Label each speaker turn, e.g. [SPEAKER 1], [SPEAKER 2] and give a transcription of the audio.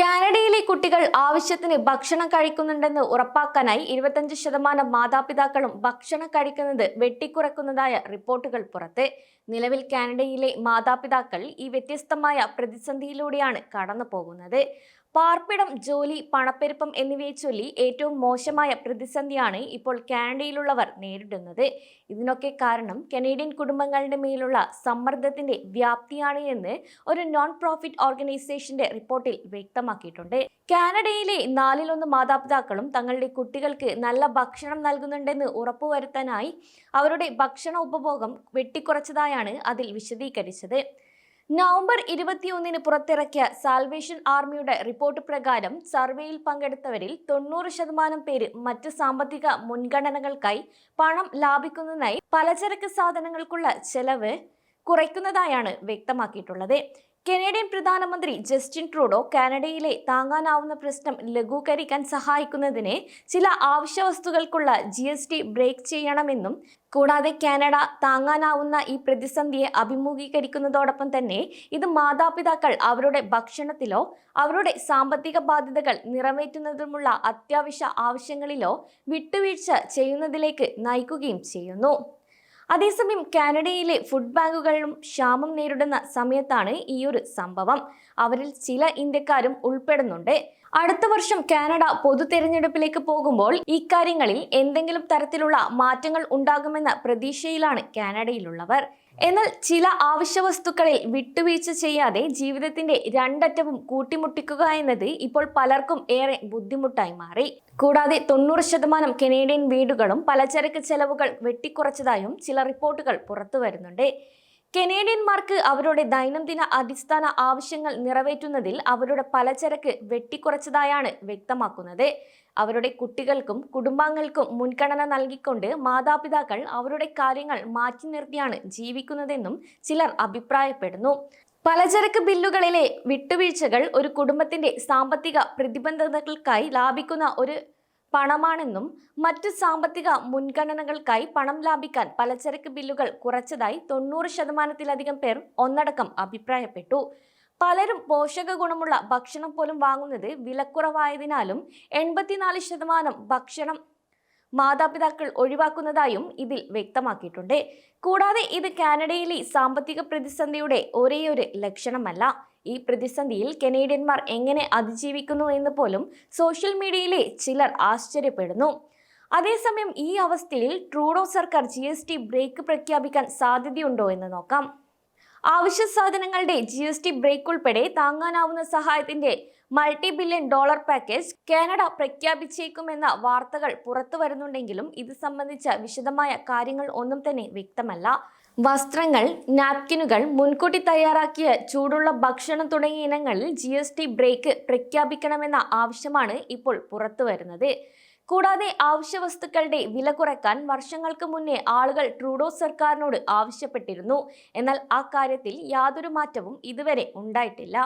[SPEAKER 1] കാനഡയിലെ കുട്ടികൾ ആവശ്യത്തിന് ഭക്ഷണം കഴിക്കുന്നുണ്ടെന്ന് ഉറപ്പാക്കാനായി ഇരുപത്തഞ്ച് ശതമാനം മാതാപിതാക്കളും ഭക്ഷണം കഴിക്കുന്നത് വെട്ടിക്കുറക്കുന്നതായ റിപ്പോർട്ടുകൾ പുറത്ത്. നിലവിൽ കാനഡയിലെ മാതാപിതാക്കൾ ഈ വ്യത്യസ്തമായ പ്രതിസന്ധിയിലൂടെയാണ് കടന്നു പോകുന്നത് പാർപ്പിടം ജോലി പണപ്പെരുപ്പം എന്നിവയെ ചൊല്ലി ഏറ്റവും മോശമായ പ്രതിസന്ധിയാണ് ഇപ്പോൾ കാനഡയിലുള്ളവർ നേരിടുന്നത്. ഇതിനൊക്കെ കാരണം കനേഡിയൻ കുടുംബങ്ങളുടെ മേലുള്ള സമ്മർദ്ദത്തിന്റെ വ്യാപ്തിയാണ് എന്ന് ഒരു നോൺ പ്രോഫിറ്റ് ഓർഗനൈസേഷന്റെ റിപ്പോർട്ടിൽ വ്യക്തമാക്കിയിട്ടുണ്ട്. കാനഡയിലെ നാലിലൊന്ന് മാതാപിതാക്കളും തങ്ങളുടെ കുട്ടികൾക്ക് നല്ല ഭക്ഷണം നൽകുന്നുണ്ടെന്ന് ഉറപ്പുവരുത്താനായി അവരുടെ ഭക്ഷണ ഉപഭോഗം വെട്ടിക്കുറച്ചതായാണ് അതിൽ വിശദീകരിച്ചത്. നവംബർ ഇരുപത്തിയൊന്നിന് പുറത്തിറക്കിയ സാൽവേഷൻ ആർമിയുടെ റിപ്പോർട്ട് പ്രകാരം സർവേയിൽ പങ്കെടുത്തവരിൽ തൊണ്ണൂറ് ശതമാനം പേര് മറ്റ് സാമ്പത്തിക മുൻഗണനകൾക്കായി പണം ലാഭിക്കുന്നതിനായി പലചരക്ക് സാധനങ്ങൾക്കുള്ള ചെലവ് കുറയ്ക്കുന്നതായാണ് വ്യക്തമാക്കിയിട്ടുള്ളത്. കനേഡിയൻ പ്രധാനമന്ത്രി ജസ്റ്റിൻ ട്രൂഡോ കാനഡയിലെ താങ്ങാനാവുന്ന പ്രശ്നം ലഘൂകരിക്കാൻ സഹായിക്കുന്നതിന് ചില ആവശ്യ വസ്തുക്കൾക്കുള്ള ജി എസ് ടി ബ്രേക്ക് ചെയ്യണമെന്നും കൂടാതെ കാനഡ താങ്ങാനാവുന്ന ഈ പ്രതിസന്ധിയെ അഭിമുഖീകരിക്കുന്നതോടൊപ്പം തന്നെ ഇത് മാതാപിതാക്കൾ അവരുടെ ഭക്ഷണത്തിലോ അവരുടെ സാമ്പത്തിക ബാധ്യതകൾ നിറവേറ്റുന്നതിനുമുള്ള അത്യാവശ്യ ആവശ്യങ്ങളിലോ വിട്ടുവീഴ്ച ചെയ്യുന്നതിലേക്ക് നയിക്കുകയും ചെയ്യുന്നു. അതേസമയം കാനഡയിലെ ഫുഡ് ബാങ്കുകളിലും ക്ഷാമം നേരിടുന്ന സമയത്താണ് ഈ ഒരു സംഭവം. അവരിൽ ചില ഇന്ത്യക്കാരും ഉൾപ്പെടുന്നുണ്ട്. അടുത്ത വർഷം കാനഡ പൊതു തെരഞ്ഞെടുപ്പിലേക്ക് പോകുമ്പോൾ ഇക്കാര്യങ്ങളിൽ എന്തെങ്കിലും തരത്തിലുള്ള മാറ്റങ്ങൾ ഉണ്ടാകുമെന്ന പ്രതീക്ഷയിലാണ് കാനഡയിലുള്ളവർ. എന്നാൽ ചില ആവശ്യ വസ്തുക്കളിൽ വിട്ടുവീഴ്ച ചെയ്യാതെ ജീവിതത്തിന്റെ രണ്ടറ്റവും കൂട്ടിമുട്ടിക്കുക എന്നത് ഇപ്പോൾ പലർക്കും ഏറെ ബുദ്ധിമുട്ടായി മാറി. കൂടാതെ തൊണ്ണൂറ് ശതമാനം കനേഡിയൻ വീടുകളും പലചരക്ക് ചെലവുകൾ വെട്ടിക്കുറച്ചതായും ചില റിപ്പോർട്ടുകൾ പുറത്തു വരുന്നുണ്ട് കനേഡിയന്മാർക്ക് അവരുടെ ദൈനംദിന അടിസ്ഥാന ആവശ്യങ്ങൾ നിറവേറ്റുന്നതിൽ അവരുടെ പലചരക്ക് വെട്ടിക്കുറച്ചതായാണ് വ്യക്തമാക്കുന്നത്. അവരുടെ കുട്ടികൾക്കും കുടുംബാംഗങ്ങൾക്കും മുൻഗണന നൽകിക്കൊണ്ട് മാതാപിതാക്കൾ അവരുടെ കാര്യങ്ങൾ മാറ്റി നിർത്തിയാണ് ജീവിക്കുന്നതെന്നും ചിലർ അഭിപ്രായപ്പെടുന്നു. പലചരക്ക് ബില്ലുകളിലെ വിട്ടുവീഴ്ചകൾ ഒരു കുടുംബത്തിന്റെ സാമ്പത്തിക പ്രതിബന്ധതകൾക്കായി ലാഭിക്കുന്ന ഒരു പണമാണെന്നും മറ്റ് സാമ്പത്തിക മുൻഗണനകൾക്കായി പണം ലാഭിക്കാൻ പലചരക്ക് ബില്ലുകൾ കുറച്ചതായി തൊണ്ണൂറ് ശതമാനത്തിലധികം പേർ ഒന്നടക്കം അഭിപ്രായപ്പെട്ടു. പലരും പോഷക ഗുണമുള്ള ഭക്ഷണം പോലും വാങ്ങുന്നത് വിലക്കുറവായതിനാലും എൺപത്തിനാല് ശതമാനം ഭക്ഷണം മാതാപിതാക്കൾ ഒഴിവാക്കുന്നതായും ഇതിൽ വ്യക്തമാക്കിയിട്ടുണ്ട്. കൂടാതെ ഇത് കാനഡയിലെ സാമ്പത്തിക പ്രതിസന്ധിയുടെ ഒരേയൊരു ലക്ഷണമല്ല. ഈ പ്രതിസന്ധിയിൽ കനേഡിയന്മാർ എങ്ങനെ അതിജീവിക്കുന്നു എന്ന് പോലും സോഷ്യൽ മീഡിയയിലെ ചിലർ ആശ്ചര്യപ്പെടുന്നു. അതേസമയം ഈ അവസ്ഥയിൽ ട്രൂഡോ സർക്കാർ ജി ബ്രേക്ക് പ്രഖ്യാപിക്കാൻ സാധ്യതയുണ്ടോ എന്ന് നോക്കാം. അവശ്യ സാധനങ്ങളുടെ ജി എസ് ടി ബ്രേക്ക് ഉൾപ്പെടെ താങ്ങാനാവുന്ന സഹായത്തിന്റെ multi billion dollar package Canada പ്രഖ്യാപിച്ചേക്കുമെന്ന വാർത്തകൾ പുറത്തു വരുന്നുണ്ടെങ്കിലും ഇത് സംബന്ധിച്ച വിശദമായ കാര്യങ്ങൾ ഒന്നും തന്നെ വ്യക്തമല്ല. വസ്ത്രങ്ങൾ നാപ്കിനുകൾ മുൻകൂട്ടി തയ്യാറാക്കിയ ചൂടുള്ള ഭക്ഷണം തുടങ്ങിയ ഇനങ്ങളിൽ ജി എസ് ടി ബ്രേക്ക് പ്രഖ്യാപിക്കണമെന്ന ആവശ്യമാണ് ഇപ്പോൾ പുറത്തു വരുന്നത്. കൂടാതെ ആവശ്യ വസ്തുക്കളുടെ വില കുറയ്ക്കാൻ വർഷങ്ങൾക്ക് മുന്നേ ആളുകൾ ട്രൂഡോ സർക്കാരിനോട് ആവശ്യപ്പെട്ടിരുന്നു. എന്നാൽ ആ കാര്യത്തിൽ യാതൊരു മാറ്റവും ഇതുവരെ ഉണ്ടായിട്ടില്ല.